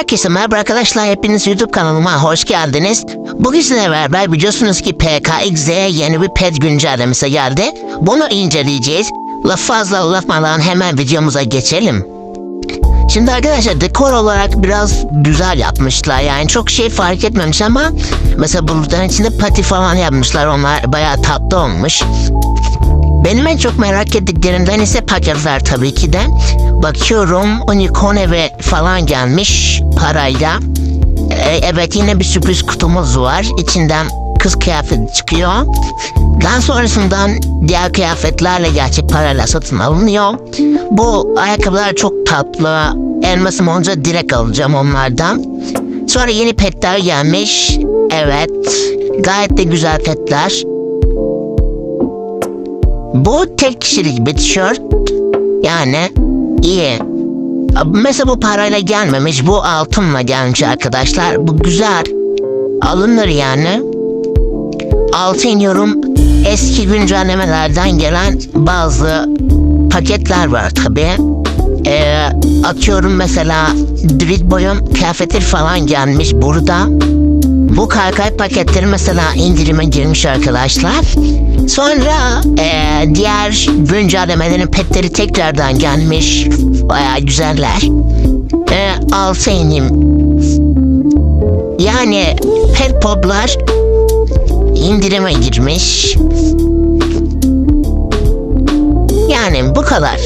Herkese merhaba arkadaşlar. Hepiniz YouTube kanalıma hoş geldiniz. Bugün sizinle beraber biliyorsunuz ki PKX'e yeni bir pet güncellemesi geldi. Bunu inceleyeceğiz. Laf fazla uzatmadan hemen videomuza geçelim. Şimdi arkadaşlar dekor olarak biraz güzel yapmışlar. Yani çok şey fark etmemiş ama mesela bulutların içinde pati falan yapmışlar. Onlar bayağı tatlı olmuş. Benim en çok merak ettiklerimden ise paketler tabii ki de. Bakıyorum unicorn eve falan gelmiş parayla. Ee, evet yine bir sürpriz kutumuz var. İçinden kız kıyafeti çıkıyor. Daha sonrasından diğer kıyafetlerle gerçek parayla satın alınıyor. Bu ayakkabılar çok tatlı. Elmasım olunca direkt alacağım onlardan. Sonra yeni petler gelmiş. Evet. Gayet de güzel petler. Bu tek kişilik bir tişört. Yani iyi. Mesela bu parayla gelmemiş. Bu altınla gelmiş arkadaşlar. Bu güzel. Alınır yani. Altı iniyorum. Eski güncellemelerden gelen bazı paketler var tabi. Ee, atıyorum mesela Drit boyun kıyafetleri falan gelmiş burada. Bu kaykay paketleri mesela indirime girmiş arkadaşlar. Sonra eee, diğer güncellemelerin petleri tekrardan gelmiş. Baya güzeller. Eee alsa inim. Yani pet poplar indirime girmiş. Yani bu kadar.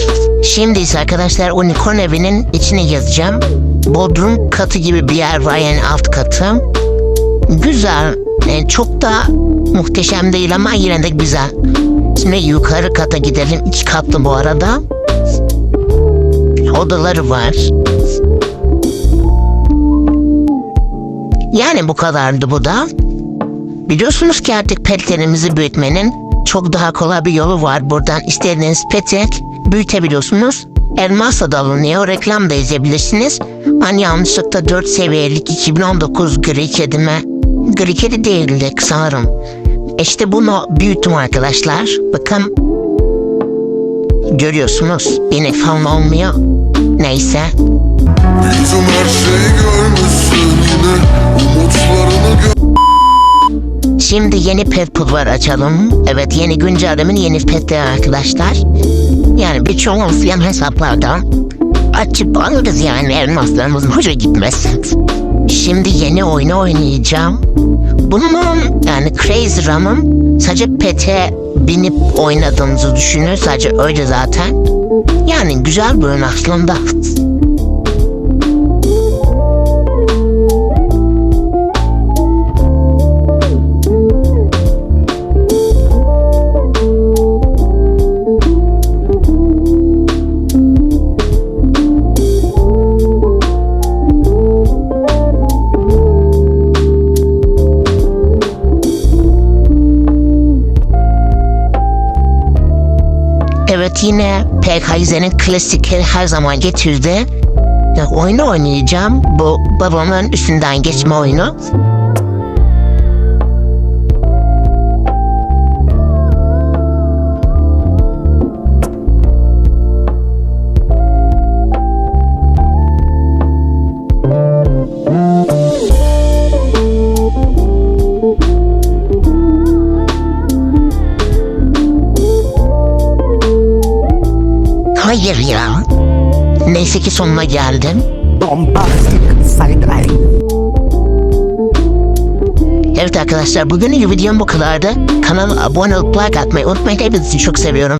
Şimdi ise arkadaşlar unicorn evinin içine yazacağım. Bodrum katı gibi bir yer var yani alt katı. Güzel. E, çok da muhteşem değil ama yine de güzel. Şimdi yukarı kata gidelim. İki katlı bu arada. Odaları var. Yani bu kadardı bu da. Biliyorsunuz ki artık petlerimizi büyütmenin çok daha kolay bir yolu var. Buradan istediğiniz peti büyütebiliyorsunuz. Elmasla da alınıyor. Reklam da izleyebilirsiniz. Ben yanlışlıkla 4 seviyelik 2019 gri kedime gri kedi değildi sanırım. İşte bunu büyüttüm arkadaşlar. Bakın. Görüyorsunuz. Yine falan olmuyor. Neyse. Bütün her şeyi görmüşsün yine Umutlarını gö- Şimdi yeni pet pulver açalım. Evet yeni güncellemin yeni petleri arkadaşlar. Yani birçoğumuz yan hesaplardan açıp alırız yani elmaslarımızın hoşa gitmez. Şimdi yeni oyunu oynayacağım. Bunun yani Crazy Run'ın sadece pete binip oynadığımızı düşünün. Sadece öyle zaten. Yani güzel bir oyun aslında. Evet yine PKZ'nin klasikleri her zaman getirdi. Oyunu oynayacağım. Bu babamın üstünden geçme oyunu. Hayır ya. Neyse ki sonuna geldim. bombastic sideline. Evet arkadaşlar bugünün videom bu kadardı. Kanala abone olup like atmayı unutmayın. Hepinizi çok seviyorum.